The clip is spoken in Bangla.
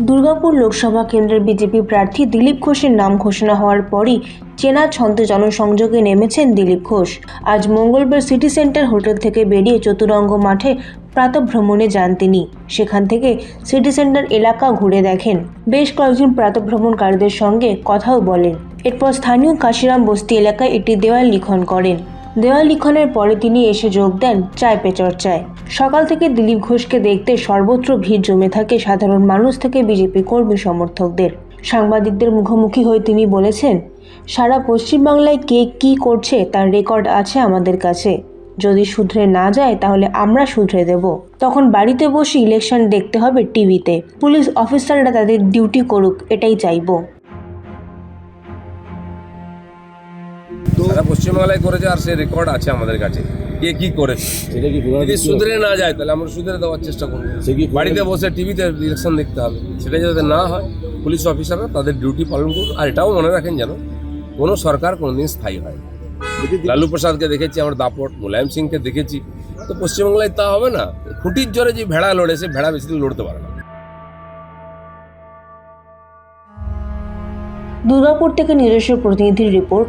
দুর্গাপুর লোকসভা কেন্দ্রের বিজেপি প্রার্থী দিলীপ ঘোষের নাম ঘোষণা হওয়ার পরই চেনা ছন্দে জনসংযোগে নেমেছেন দিলীপ ঘোষ। আজ মঙ্গলবার সিটি সেন্টার হোটেল থেকে বেরিয়ে চতুরঙ্গ মাঠে প্রাতভ্রমণে যান তিনি। সেখান থেকে সিটি সেন্টার এলাকা ঘুরে দেখেন। বেশ কয়েকজন প্রাতভ্রমণকারীদের সঙ্গে কথাও বলেন। এরপর স্থানীয় কাশিরাম বস্তি এলাকায় একটি দেওয়াল লিখন করেন। দেওয়াল লিখনের পরে তিনি এসে যোগ দেন চায় পে চর্চায়। সকাল থেকে দিলীপ ঘোষকে দেখতে সর্বত্র ভিড় জমে থাকে সাধারণ মানুষ থেকে বিজেপি কর্মী সমর্থকদের। সাংবাদিকদের মুখোমুখি হয়ে তিনি বলেছেন, সারা পশ্চিমবাংলায় কে কী করছে তার রেকর্ড আছে আমাদের কাছে। যদি শুধরে না যায় তাহলে আমরা শুধরে দেব। তখন বাড়িতে বসে ইলেকশন দেখতে হবে টিভিতে। পুলিশ অফিসাররা তাদের ডিউটি করুক, এটাই চাইব। সারা পশ্চিমবাংলায় করেছে আর সে রেকর্ড আছে আমাদের কাছে। কে কি করেছে? সেটা কি যদি সুধরে না যায় তাহলে আমরা সুধরে দেওয়ার চেষ্টা করব। সে কি বাড়িতে বসে টিভিতে ইলেকশন দেখতে হবে। সেটা যাতে না হয় পুলিশ অফিসাররা তাদের ডিউটি পালন করুন আর এটাও মনে রাখেন যেন কোনো সরকার কোনোদিন স্থায়ী হয় না। লালু প্রসাদকে দেখেছি আমার দাপট মুলায়ম সিংকে দেখেছি। তো পশ্চিমবাংলায় তা হবে না। খুঁটির জোরে যে ভেড়া লড়ে সে ভেড়া বেশি দিন লড়তে পারে না। দুর্গাপুর থেকে নিজস্ব প্রতিনিধির রিপোর্ট